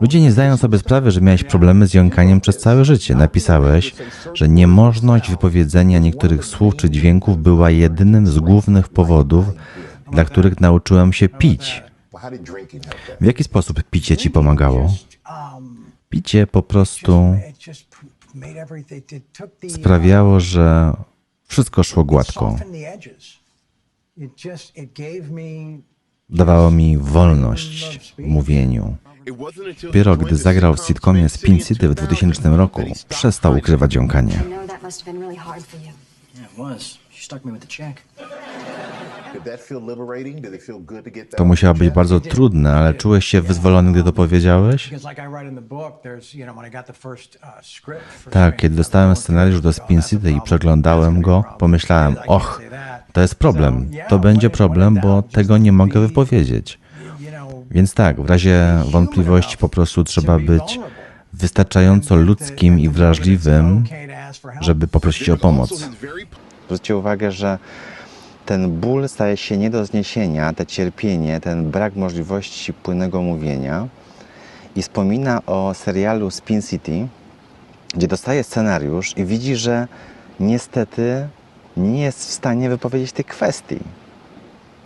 Ludzie nie zdają sobie sprawy, że miałeś problemy z jąkaniem przez całe życie. Napisałeś, że niemożność wypowiedzenia niektórych słów czy dźwięków była jedynym z głównych powodów, dla których nauczyłem się pić. W jaki sposób picie ci pomagało? Picie po prostu sprawiało, że wszystko szło gładko. Dawało mi wolność w mówieniu. Dopiero gdy zagrał w sitcomie Spin City w 2000 roku, przestał ukrywać jąkanie. To musiało być bardzo trudne, ale czułeś się wyzwolony, gdy to powiedziałeś? Uh, Tak, kiedy dostałem scenariusz do Spin City i przeglądałem go, pomyślałem, och, to jest problem. To będzie problem, bo tego nie mogę wypowiedzieć. Więc tak, w razie wątpliwości po prostu trzeba być wystarczająco ludzkim i wrażliwym, to żeby poprosić o pomoc. Zwróćcie uwagę, że ten ból staje się nie do zniesienia, te cierpienie, ten brak możliwości płynnego mówienia. I wspomina o serialu Spin City, gdzie dostaje scenariusz i widzi, że niestety nie jest w stanie wypowiedzieć tych kwestii.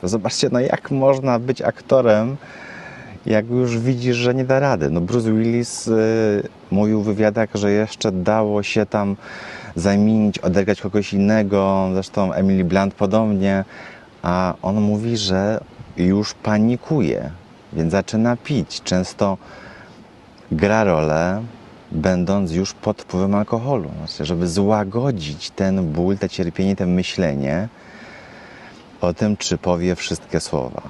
To Zobaczcie, no jak można być aktorem, jak już widzisz, że nie da rady. No Bruce Willis y, mówił w wywiadach, że jeszcze dało się tam zamienić, odegrać kogoś innego, zresztą Emily Blunt podobnie, a on mówi, że już panikuje, więc zaczyna pić. Często gra rolę, będąc już pod wpływem alkoholu, znaczy, żeby złagodzić ten ból, te cierpienie, to myślenie o tym, czy powie wszystkie słowa.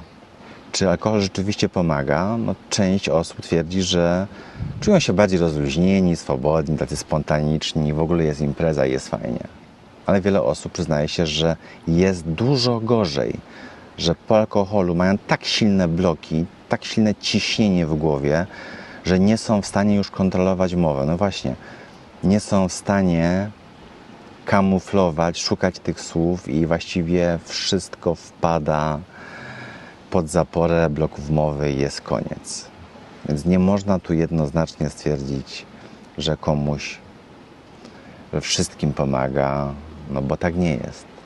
Czy alkohol rzeczywiście pomaga? No, część osób twierdzi, że czują się bardziej rozluźnieni, swobodni, tacy spontaniczni, w ogóle jest impreza i jest fajnie. Ale wiele osób przyznaje się, że jest dużo gorzej, że po alkoholu mają tak silne bloki, tak silne ciśnienie w głowie, że nie są w stanie już kontrolować mowy. No właśnie, nie są w stanie kamuflować, szukać tych słów i właściwie wszystko wpada pod zaporę bloków mowy i jest koniec. Więc nie można tu jednoznacznie stwierdzić, że komuś we wszystkim pomaga, no bo tak nie jest.